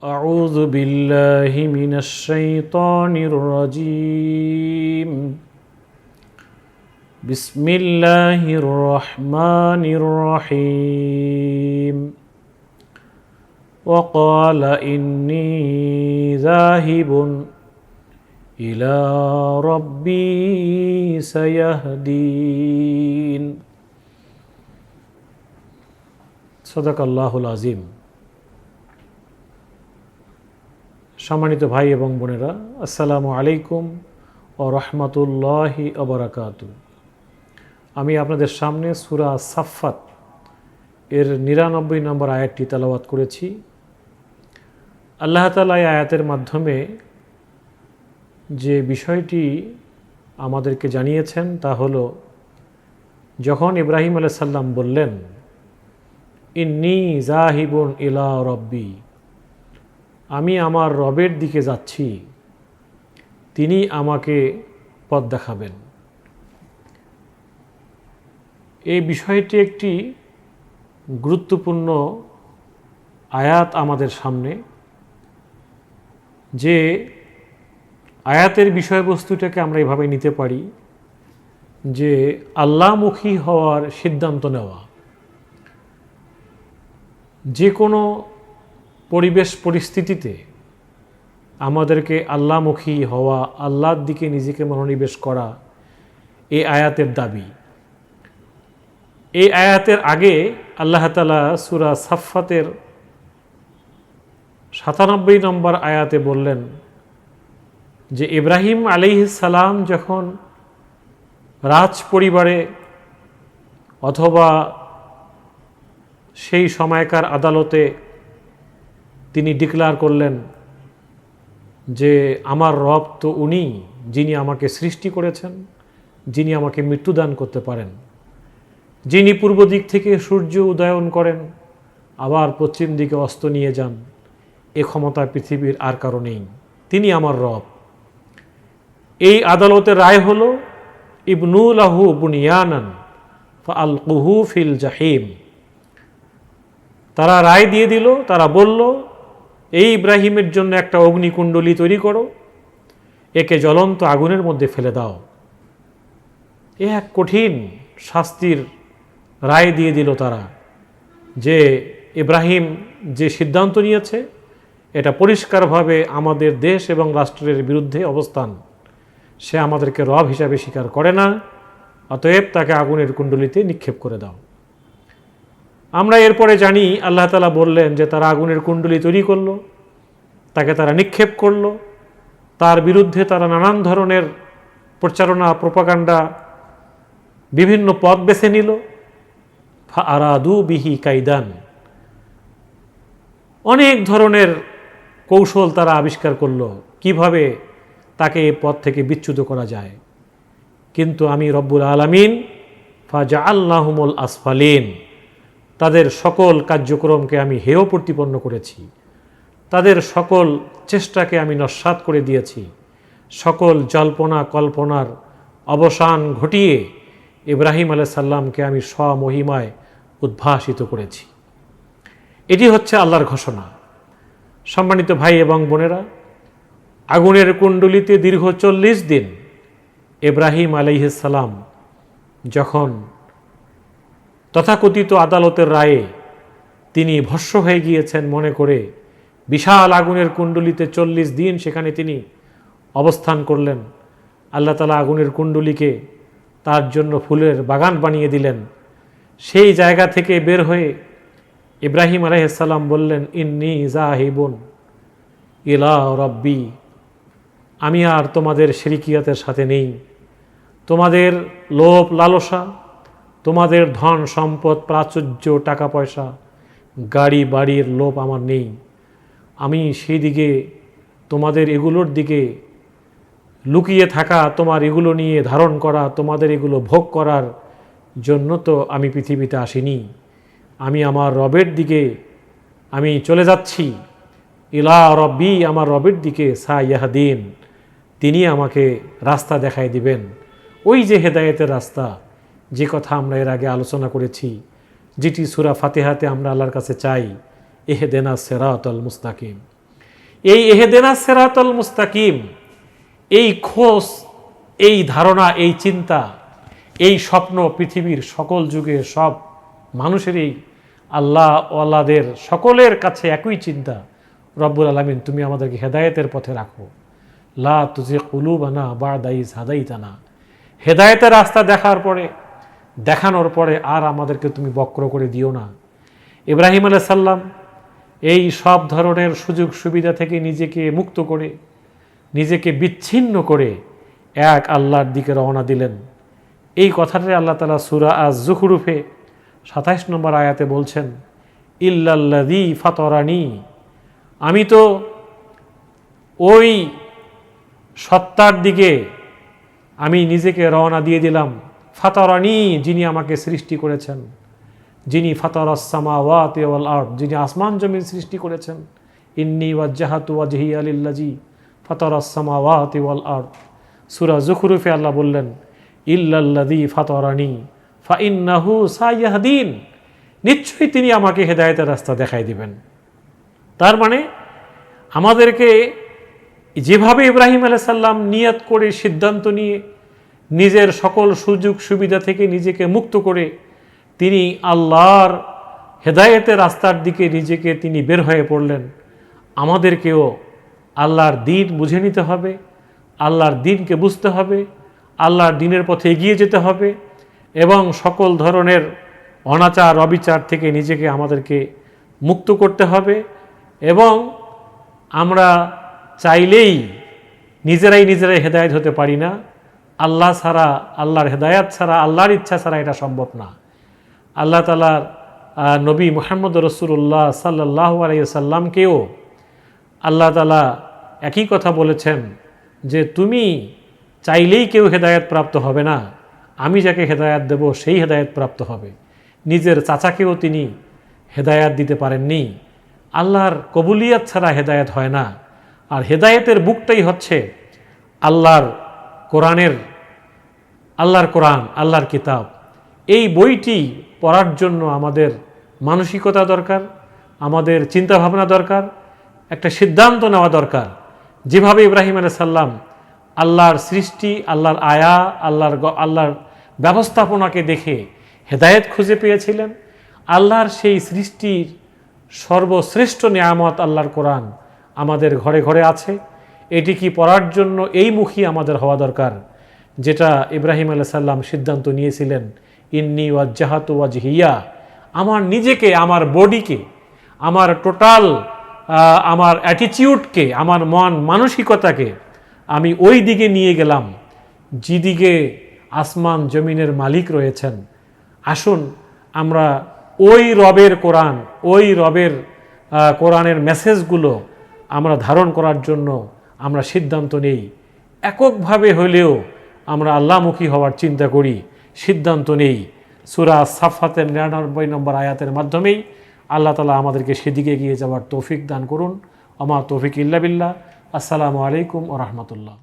أعوذ بالله من الشيطان الرجيم بسم الله الرحمن الرحيم وقال إني ذاهب إلى ربي سيهدين صدق الله العظيم সম্মানিত ভাই এবং বোনেরা, আসসালামু আলাইকুম ও রহমতুল্লাহি অবরাকাতু আমি আপনাদের সামনে সুরা সাফাত এর নিরানব্বই নম্বর আয়াতটি তালাবাত করেছি। আল্লাহ তালা এই আয়াতের মাধ্যমে যে বিষয়টি আমাদেরকে জানিয়েছেন তা হল, যখন ইব্রাহিম আলাইহিস সাল্লাম বললেন, ইন্নি জাহিবুন ইলা রব্বি আমি আমার রবের দিকে যাচ্ছি, তিনি আমাকে পথ দেখাবেন। এই বিষয়টি একটি গুরুত্বপূর্ণ আয়াত আমাদের সামনে, যে আয়াতের বিষয়বস্তুটাকে আমরা এভাবে নিতে পারি, যে আল্লাহমুখী হওয়ার সিদ্ধান্ত নেওয়া। যে কোনো পরিবেশ পরিস্থিতিতে আমাদেরকে আল্লাহমুখী হওয়া, আল্লাহর দিকে নিজেকে মনোনিবেশ করা এই আয়াতের দাবি। এই আয়াতের আগে আল্লাহ তালা সুরা সাফাতের সাতানব্বই নম্বর আয়াতে বললেন যে, ইব্রাহিম সালাম যখন রাজ পরিবারে অথবা সেই সময়কার আদালতে তিনি ডিক্লার করলেন যে আমার রব তো উনি যিনি আমাকে সৃষ্টি করেছেন, যিনি আমাকে মৃত্যুদান করতে পারেন। যিনি পূর্ব দিক থেকে সূর্য উদয়ন করেন, আবার পশ্চিম দিকে অস্ত নিয়ে যান, এ ক্ষমতা পৃথিবীর আর কারও নেই। তিনি আমার রব। এই আদালতের রায় হল ইবনুল আহু বুনিয়ানান আল কুহু ফিল জাহিম। তারা রায় দিয়ে দিল, তারা বলল এই ইব্রাহিমের জন্য একটা অগ্নিকুণ্ডলী তৈরি করো। একে জ্বলন্ত আগুনের মধ্যে ফেলে দাও। এ এক কঠিন শাস্তির রায় দিয়ে দিল তারা যে ইব্রাহিম যে সিদ্ধান্ত নিয়েছে, এটা পরিষ্কারভাবে আমাদের দেশ এবং রাষ্ট্রের বিরুদ্ধে অবস্থান। সে আমাদেরকে রব হিসাবে স্বীকার করে না, অতএব তাকে আগুনের কুণ্ডলিতে নিক্ষেপ করে দাও। আমরা এরপরে জানি আল্লাহ তালা বললেন যে তারা আগুনের কুণ্ডলি তৈরি করল, তাকে তারা নিক্ষেপ করল, তার বিরুদ্ধে তারা নানান ধরনের প্রচারণা, প্রপাগান্ডা, বিভিন্ন পথ বেছে নিল। আরাদু বিহি কাইদান। অনেক ধরনের কৌশল তারা আবিষ্কার করল, কীভাবে তাকে এ পথ থেকে বিচ্যুত করা যায়। কিন্তু আমি রব্বুল আলমিন ফাজা আল্লাহমুল আসফালিন তাদের সকল কার্যক্রমকে আমি হেয় প্রতিপন্ন করেছি। তাদের সকল চেষ্টাকে আমি নস্বাত করে দিয়েছি। সকল জল্পনা কল্পনার অবসান ঘটিয়ে ইব্রাহিম সাল্লামকে আমি স্বমহিমায় উদ্ভাসিত করেছি। এটি হচ্ছে আল্লাহর ঘোষণা। সম্মানিত ভাই এবং বোনেরা, আগুনের কুণ্ডলিতে দীর্ঘ চল্লিশ দিন ইব্রাহিম আলাইসাল্লাম যখন তথাকথিত আদালতের রায়ে তিনি ভস্য হয়ে গিয়েছেন মনে করে। বিশাল আগুনের কুণ্ডলিতে চল্লিশ দিন সেখানে তিনি অবস্থান করলেন। আল্লাহ তালা আগুনের কুণ্ডলিকে তার জন্য ফুলের বাগান বানিয়ে দিলেন। সেই জায়গা থেকে বের হয়ে ইব্রাহিম আলাইসাল্লাম বললেন, ইন্নি জাহিবুন ইলা রব্বি। আমি আর তোমাদের শিরিকিয়াতের সাথে নেই। তোমাদের লোভ লালসা তোমাদের ধন, সম্পদ, প্রাচুর্য টাকা পয়সা গাড়ি বাড়ির লোভ আমার নেই। আমি সেই দিকে তোমাদের এগুলোর দিকে লুকিয়ে থাকা, তোমার এগুলো নিয়ে ধারণ করা, তোমাদের এগুলো ভোগ করার জন্য তো আমি পৃথিবীতে আসিনি। আমি আমার রবের দিকে, আমি চলে যাচ্ছি। ইলা রব্বি, আমার রবের দিকে সা ইয়াহাদিন তিনি আমাকে রাস্তা দেখায় দিবেন। ওই যে হেদায়েতের রাস্তা যে কথা আমরা এর আগে আলোচনা করেছি, যেটি সুরা ফাতেহাতে আমরা আল্লাহর কাছে চাই এহে দেনা সেরাত মুস্তাকিম। এই এহেদেনা সেরাতল মুস্তাকিম এই খোঁজ, এই ধারণা, এই চিন্তা, এই স্বপ্ন পৃথিবীর সকল যুগে সব মানুষেরই আল্লাহ আল্লাদের সকলের কাছে একই চিন্তা, রব্বুল আলমিন, তুমি আমাদেরকে হেদায়েতের পথে রাখো। লা তুজে কুলুবানা বা দাইস হাদাইতানা। হেদায়েতের রাস্তা দেখার পরে দেখানোর পরে আর আমাদেরকে তুমি বক্র করে দিও না। ইব্রাহিম আলাইহিস সাল্লাম এই সব ধরনের সুযোগ সুবিধা থেকে নিজেকে মুক্ত করে, নিজেকে বিচ্ছিন্ন করে এক আল্লাহর দিকে রওনা দিলেন। এই কথাটাই আল্লাহ তালা সুরা আজ জুখরুফে সাতাইশ নম্বর আয়াতে বলছেন ইল্লাল্লাদি ফাতরানি। আমি তো ওই সত্তার দিকে আমি নিজেকে রওনা দিয়ে দিলাম। ফাতরানি, যিনি আমাকে সৃষ্টি করেছেন। যিনি ফাতরাসমা ওয়াত ওয়াল আর্থ যিনি আসমান জমিন সৃষ্টি করেছেন। ইন্নি ওয়াজ্জাহাতু ওয়াজহি আলিল্লাজি ফাতরাসমা ওয়াত ওয়াল আর্থ সুরা জুখরুফে আল্লাহ বললেন ইল্লাল্লাদি ফাতরানি ফা ইন্নাহু সাইয়াহদিন নিশ্চয়ই তিনি আমাকে হেদায়েতের রাস্তা দেখাই দিবেন। তার মানে আমাদেরকে যেভাবে ইব্রাহিম আলাইসাল্লাম নিয়ত করে সিদ্ধান্ত নিয়ে নিজের সকল সুযোগ সুবিধা থেকে নিজেকে মুক্ত করে তিনি আল্লাহর হেদায়েতের রাস্তার দিকে নিজেকে তিনি বের হয়ে পড়লেন। আমাদেরকেও আল্লাহর দিন বুঝে নিতে হবে, আল্লাহর দিনকে বুঝতে হবে, আল্লাহর দিনের পথে এগিয়ে যেতে হবে এবং সকল ধরনের অনাচার, অবিচার থেকে নিজেকে আমাদেরকে মুক্ত করতে হবে এবং আমরা চাইলেই নিজেরাই নিজেরাই হেদায়েত হতে পারি না। আল্লাহ ছাড়া, আল্লাহর হেদায়াত ছাড়া, আল্লাহর ইচ্ছা ছাড়া এটা সম্ভব না। আল্লাহ তালার নবী মোহাম্মদ রসুল্লাহ সাল্লাহ আলাইসাল্লামকেও আল্লাহ তালা একই কথা বলেছেন যে, তুমি চাইলেই কেউ হেদায়েত প্রাপ্ত হবে না। আমি যাকে হেদায়াত দেব, সেই হেদায়েত প্রাপ্ত হবে। নিজের চাচাকেও তিনি হেদায়াত দিতে পারেননি। আল্লাহর কবুলিয়াত ছাড়া হেদায়েত হয় না। আর হেদায়েতের বুকটাই হচ্ছে আল্লাহর কোরআনের, আল্লাহর কোরআন, আল্লাহর কিতাব। এই বইটি পড়ার জন্য আমাদের মানসিকতা দরকার, আমাদের চিন্তাভাবনা দরকার, একটা সিদ্ধান্ত নেওয়া দরকার। যেভাবে ইব্রাহিম সাল্লাম আল্লাহর সৃষ্টি, আল্লাহর আয়া, আল্লাহর আল্লাহর ব্যবস্থাপনাকে দেখে হেদায়েত খুঁজে পেয়েছিলেন, আল্লাহর সেই সৃষ্টির সর্বশ্রেষ্ঠ নিয়ামত আল্লাহর কোরআন আমাদের ঘরে ঘরে আছে। এটি কি পড়ার জন্য এই মুখী আমাদের হওয়া দরকার? যেটা ইব্রাহিম আলাহ সাল্লাম সিদ্ধান্ত নিয়েছিলেন, ইন্নি ওয়াজাহাত ওয়াজ হিয়া আমার নিজেকে, আমার বডিকে, আমার টোটাল আমার অ্যাটিটিউডকে আমার মন মানসিকতাকে আমি ওই দিকে নিয়ে গেলাম, যেদিকে আসমান জমিনের মালিক রয়েছেন। আসুন, আমরা ওই রবের কোরআন, ওই রবের কোরআনের মেসেজগুলো আমরা ধারণ করার জন্য আমরা সিদ্ধান্ত নেই। এককভাবে হলেও আমরা আল্লাহমুখী হওয়ার চিন্তা করি। সিদ্ধান্ত নেই। সুরা সাফাতের নিরানব্বই নম্বর আয়াতের মাধ্যমেই আল্লাহ তালা আমাদেরকে সেদিকে গিয়ে যাওয়ার তৌফিক দান করুন। আমার তৌফিক ইল্লা বিল্লাহ। আসসালামু আলাইকুম ও রহমতুল্লাহ।